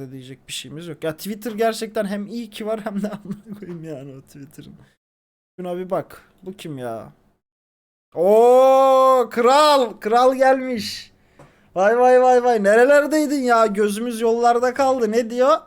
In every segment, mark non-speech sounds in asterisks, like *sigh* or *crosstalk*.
da diyecek bir şeyimiz yok. Ya Twitter gerçekten hem iyi ki var hem de *laughs* amına koyayım yani o Twitter'ın. Şuna bir bak. Bu kim ya? Oo kral, kral gelmiş. Vay vay vay vay. Nerelerdeydin ya? Gözümüz yollarda kaldı. Ne diyor?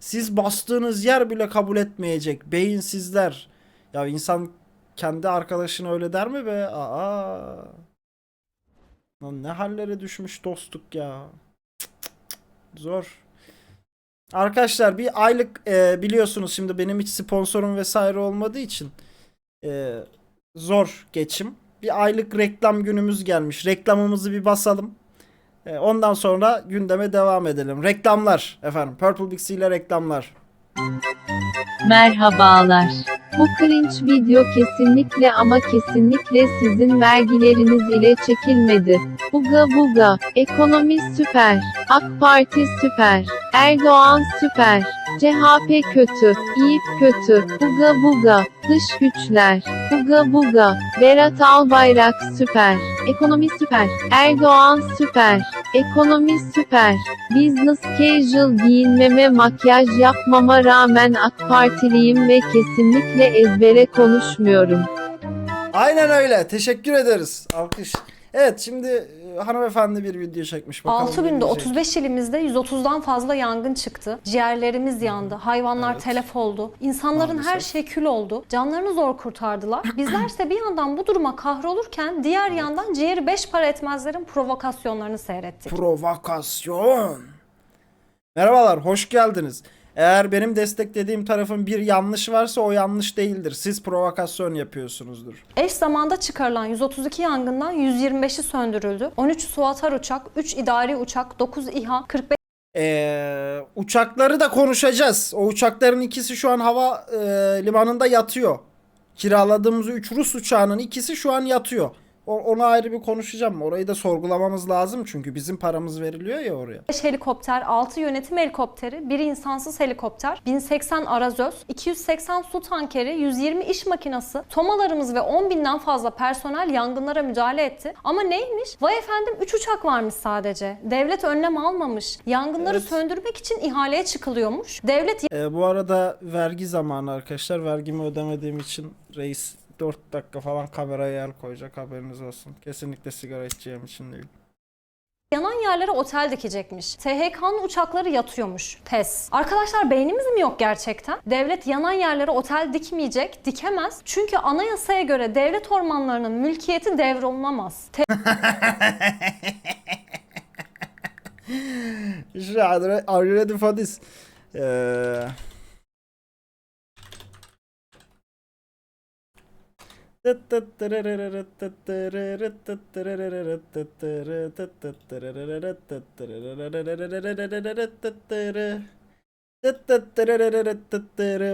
Siz bastığınız yer bile kabul etmeyecek. Beyinsizler. Ya insan kendi arkadaşına öyle der mi be? Aa. Lan ne hallere düşmüş dostluk ya. Cık cık cık. Zor. Arkadaşlar bir aylık e, biliyorsunuz şimdi benim hiç sponsorum vesaire olmadığı için e, zor geçim. Bir aylık reklam günümüz gelmiş. Reklamımızı bir basalım. E, ondan sonra gündeme devam edelim. Reklamlar efendim. Purple Bixi ile reklamlar. Merhabalar. Bu cringe video kesinlikle ama kesinlikle sizin vergileriniz ile çekilmedi. Buga buga, ekonomi süper, AK Parti süper, Erdoğan süper, CHP kötü, İYİP kötü, buga buga, dış güçler, buga buga, Berat Albayrak süper, ekonomi süper, Erdoğan süper, ekonomi süper, business casual giyinmeme makyaj yapmama rağmen AK Partiliyim ve kesinlikle ezbere konuşmuyorum. Aynen öyle. Teşekkür ederiz. Alkış. Evet şimdi hanımefendi bir video çekmiş. Bakalım 6 ne günde diyecek. 35 ilimizde 130'dan fazla yangın çıktı. Ciğerlerimiz yandı. Hayvanlar Evet. telef oldu. İnsanların her Maalesef. şey kül oldu. Canlarını zor kurtardılar. *coughs* Bizlerse bir yandan bu duruma kahrolurken diğer yandan ciğeri beş para etmezlerin provokasyonlarını seyrettik. Provokasyon. Merhabalar, hoş geldiniz. Eğer benim desteklediğim tarafın bir yanlış varsa o yanlış değildir. Siz provokasyon yapıyorsunuzdur. Eş zamanda çıkarılan 132 yangından 125'i söndürüldü. 13 su atar uçak, 3 idari uçak, 9 İHA, 45 Ee, uçakları da konuşacağız. O uçakların ikisi şu an hava e, limanında yatıyor. Kiraladığımız 3 Rus uçağının ikisi şu an yatıyor. O, onu ayrı bir konuşacağım. Orayı da sorgulamamız lazım çünkü bizim paramız veriliyor ya oraya. helikopter, 6 yönetim helikopteri, 1 insansız helikopter, 1080 arazöz, 280 su tankeri, 120 iş makinası, tomalarımız ve 10 binden fazla personel yangınlara müdahale etti. Ama neymiş? Vay efendim 3 uçak varmış sadece. Devlet önlem almamış. Yangınları Evet. söndürmek için ihaleye çıkılıyormuş. Devlet Ee, bu arada vergi zamanı arkadaşlar. Vergimi ödemediğim için reis 4 dakika falan kameraya el koyacak haberiniz olsun. Kesinlikle sigara içeceğim için değil. Yanan yerlere otel dikecekmiş. THK'nın uçakları yatıyormuş. Pes. Arkadaşlar beynimiz mi yok gerçekten? Devlet yanan yerlere otel dikmeyecek, dikemez. Çünkü anayasaya göre devlet ormanlarının mülkiyeti devrolunamaz. İşte *laughs* are are you ready for this? Ee...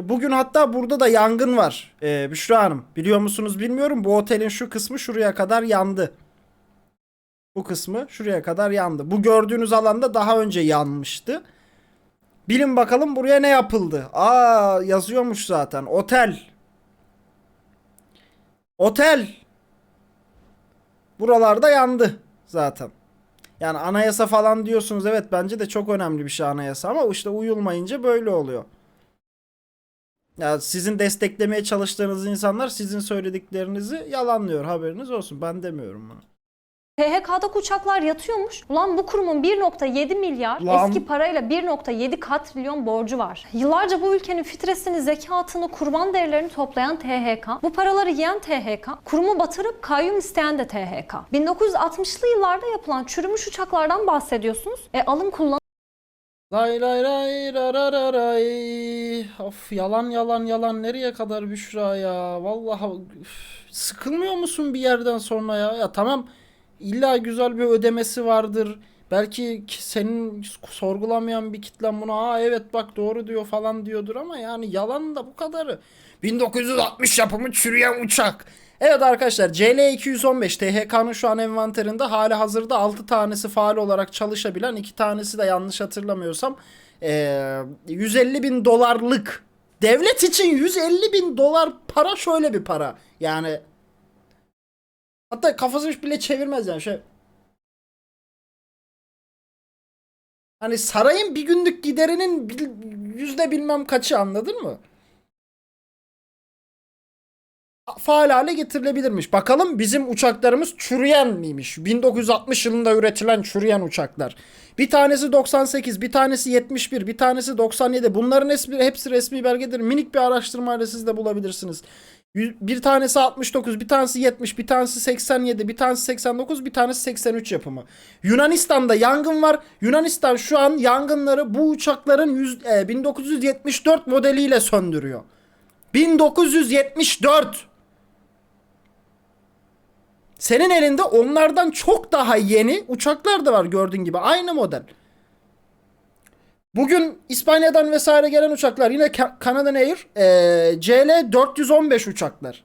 Bugün hatta burada da yangın var. Ee, Büşra Hanım biliyor musunuz bilmiyorum. Bu otelin şu kısmı şuraya kadar yandı. Bu kısmı şuraya kadar yandı. Bu gördüğünüz alanda daha önce yanmıştı. Bilin bakalım buraya ne yapıldı? Aa yazıyormuş zaten. Otel. Otel. Buralarda yandı zaten. Yani anayasa falan diyorsunuz. Evet bence de çok önemli bir şey anayasa ama işte uyulmayınca böyle oluyor. Ya sizin desteklemeye çalıştığınız insanlar sizin söylediklerinizi yalanlıyor. Haberiniz olsun. Ben demiyorum bunu. THK'daki uçaklar yatıyormuş. Ulan bu kurumun 1.7 milyar Lan. eski parayla 1.7 katrilyon borcu var. Yıllarca bu ülkenin fitresini, zekatını, kurban değerlerini toplayan THK, bu paraları yiyen THK, kurumu batırıp kayyum isteyen de THK. 1960'lı yıllarda yapılan çürümüş uçaklardan bahsediyorsunuz. E alın kullanın. Lay lay lay rarararay. Of yalan yalan yalan nereye kadar Büşra ya? Vallahi üf, sıkılmıyor musun bir yerden sonra ya? Ya tamam illa güzel bir ödemesi vardır. Belki ki- senin sorgulamayan bir kitlen buna aa evet bak doğru diyor falan diyordur ama yani yalan da bu kadarı. 1960 yapımı çürüyen uçak. Evet arkadaşlar CL215 THK'nın şu an envanterinde hali hazırda 6 tanesi faal olarak çalışabilen 2 tanesi de yanlış hatırlamıyorsam eee, 150 bin dolarlık devlet için 150 bin dolar para şöyle bir para yani hatta kafasını bile çevirmez yani şey Hani sarayın bir günlük giderinin yüzde bilmem kaçı anladın mı? Faal hale getirilebilirmiş. Bakalım bizim uçaklarımız çürüyen miymiş? 1960 yılında üretilen çürüyen uçaklar. Bir tanesi 98, bir tanesi 71, bir tanesi 97. Bunların hepsi, resmi belgedir. Minik bir araştırmayla siz de bulabilirsiniz. Bir tanesi 69, bir tanesi 70, bir tanesi 87, bir tanesi 89, bir tanesi 83 yapımı. Yunanistan'da yangın var. Yunanistan şu an yangınları bu uçakların yüz- e, 1974 modeliyle söndürüyor. 1974. Senin elinde onlardan çok daha yeni uçaklar da var gördüğün gibi. Aynı model. Bugün İspanya'dan vesaire gelen uçaklar yine Canadian Air eee, CL 415 uçaklar.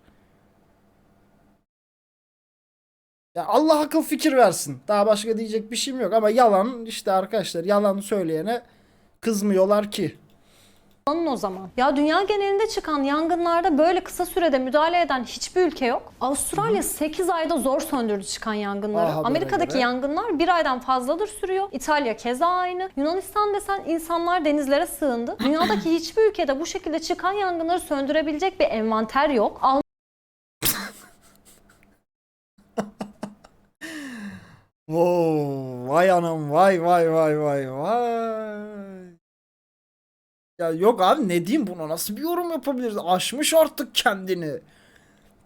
Ya Allah akıl fikir versin. Daha başka diyecek bir şeyim yok ama yalan işte arkadaşlar yalan söyleyene kızmıyorlar ki. Anın o zaman. Ya dünya genelinde çıkan yangınlarda böyle kısa sürede müdahale eden hiçbir ülke yok. Avustralya 8 ayda zor söndürdü çıkan yangınları. Habere Amerika'daki göre. yangınlar bir aydan fazladır sürüyor. İtalya keza aynı. Yunanistan desen insanlar denizlere sığındı. *laughs* Dünyadaki hiçbir ülkede bu şekilde çıkan yangınları söndürebilecek bir envanter yok. *laughs* Wow, vay anam vay vay vay vay vay. Ya yok abi ne diyeyim buna nasıl bir yorum yapabiliriz? Aşmış artık kendini.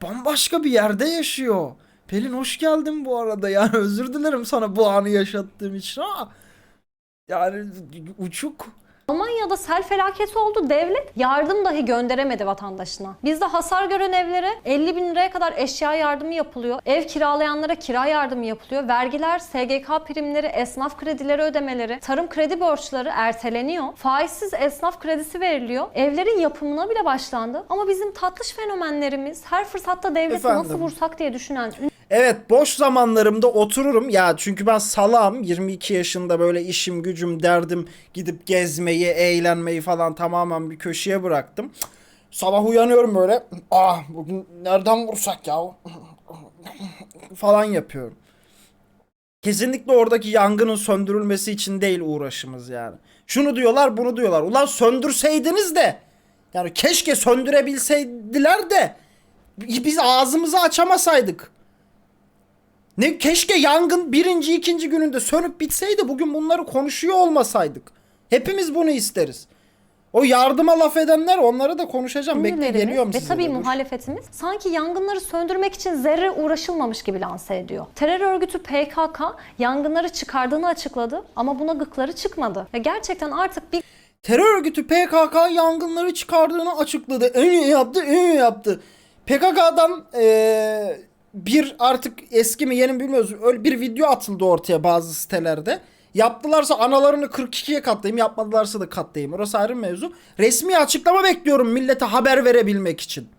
Bambaşka bir yerde yaşıyor. Pelin hoş geldin bu arada. Yani *laughs* özür dilerim sana bu anı yaşattığım için ama yani uçuk. Almanya'da sel felaketi oldu. Devlet yardım dahi gönderemedi vatandaşına. Bizde hasar gören evlere 50 bin liraya kadar eşya yardımı yapılıyor. Ev kiralayanlara kira yardımı yapılıyor. Vergiler, SGK primleri, esnaf kredileri ödemeleri, tarım kredi borçları erteleniyor. Faizsiz esnaf kredisi veriliyor. Evlerin yapımına bile başlandı. Ama bizim tatlış fenomenlerimiz her fırsatta devleti Efendim? nasıl vursak diye düşünen Evet boş zamanlarımda otururum ya çünkü ben salam 22 yaşında böyle işim gücüm derdim gidip gezmeyi eğlenmeyi falan tamamen bir köşeye bıraktım. Sabah uyanıyorum böyle ah bugün nereden vursak ya *laughs* falan yapıyorum. Kesinlikle oradaki yangının söndürülmesi için değil uğraşımız yani. Şunu diyorlar bunu diyorlar. Ulan söndürseydiniz de yani keşke söndürebilseydiler de biz ağzımızı açamasaydık. Ne keşke yangın birinci ikinci gününde sönüp bitseydi bugün bunları konuşuyor olmasaydık. Hepimiz bunu isteriz. O yardıma laf edenler onları da konuşacağım. Bekle geliyorum ve size. tabii dur. muhalefetimiz sanki yangınları söndürmek için zerre uğraşılmamış gibi lanse ediyor. Terör örgütü PKK yangınları çıkardığını açıkladı ama buna gıkları çıkmadı. Ve gerçekten artık bir Terör örgütü PKK yangınları çıkardığını açıkladı. En iyi yaptı, en iyi yaptı. PKK'dan eee, bir artık eski mi yeni mi bilmiyoruz. Öyle bir video atıldı ortaya bazı sitelerde. Yaptılarsa analarını 42'ye katlayayım, yapmadılarsa da katlayayım. Orası ayrı mevzu. Resmi açıklama bekliyorum millete haber verebilmek için.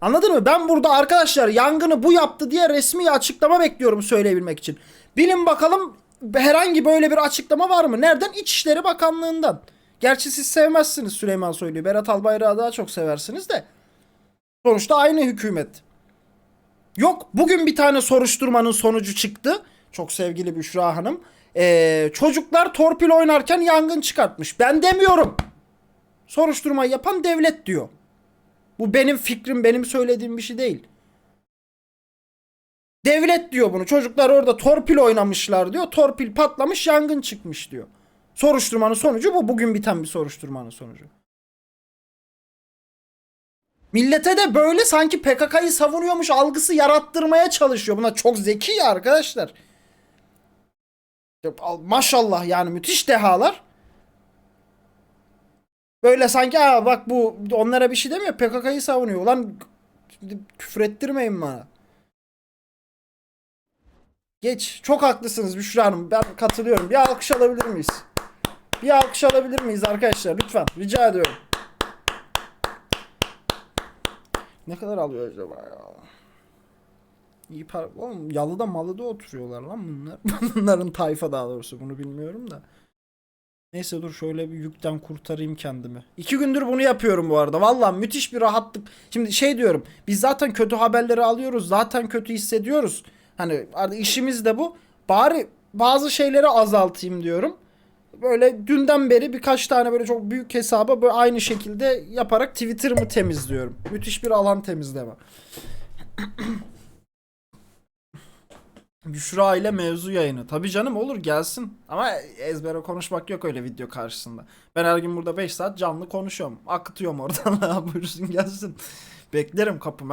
Anladın mı? Ben burada arkadaşlar yangını bu yaptı diye resmi açıklama bekliyorum söyleyebilmek için. Bilin bakalım herhangi böyle bir açıklama var mı? Nereden? İçişleri Bakanlığı'ndan. Gerçi siz sevmezsiniz Süleyman Soylu'yu. Berat Albayrak'ı daha çok seversiniz de. Sonuçta aynı hükümet. Yok bugün bir tane soruşturmanın sonucu çıktı. Çok sevgili Büşra Hanım. Ee, çocuklar torpil oynarken yangın çıkartmış. Ben demiyorum. Soruşturma yapan devlet diyor. Bu benim fikrim, benim söylediğim bir şey değil. Devlet diyor bunu. Çocuklar orada torpil oynamışlar diyor. Torpil patlamış, yangın çıkmış diyor. Soruşturmanın sonucu bu. Bugün biten bir soruşturmanın sonucu. Millete de böyle sanki PKK'yı savunuyormuş algısı yarattırmaya çalışıyor. Buna çok zeki ya arkadaşlar. Maşallah yani müthiş dehalar. Böyle sanki Aa, bak bu onlara bir şey demiyor PKK'yı savunuyor. Ulan küfür ettirmeyin bana. Geç. Çok haklısınız Büşra Hanım. Ben katılıyorum. Bir alkış alabilir miyiz? Bir alkış alabilir miyiz arkadaşlar? Lütfen. Rica ediyorum. Ne kadar alıyor acaba ya? İyi para... Oğlum yalıda malıda oturuyorlar lan bunlar. *laughs* Bunların tayfa daha doğrusu bunu bilmiyorum da. Neyse dur şöyle bir yükten kurtarayım kendimi. İki gündür bunu yapıyorum bu arada. Vallahi müthiş bir rahatlık. Şimdi şey diyorum. Biz zaten kötü haberleri alıyoruz. Zaten kötü hissediyoruz. Hani artık işimiz de bu. Bari bazı şeyleri azaltayım diyorum. Böyle dünden beri birkaç tane böyle çok büyük hesaba böyle aynı şekilde yaparak Twitter'ımı temizliyorum. Müthiş bir alan temizleme. *clears throat* Büşra ile mevzu yayını. Tabii canım olur gelsin. Ama ezbere konuşmak yok öyle video karşısında. Ben her gün burada 5 saat canlı konuşuyorum. Akıtıyorum oradan. *laughs* Buyursun gelsin. Beklerim kapıma.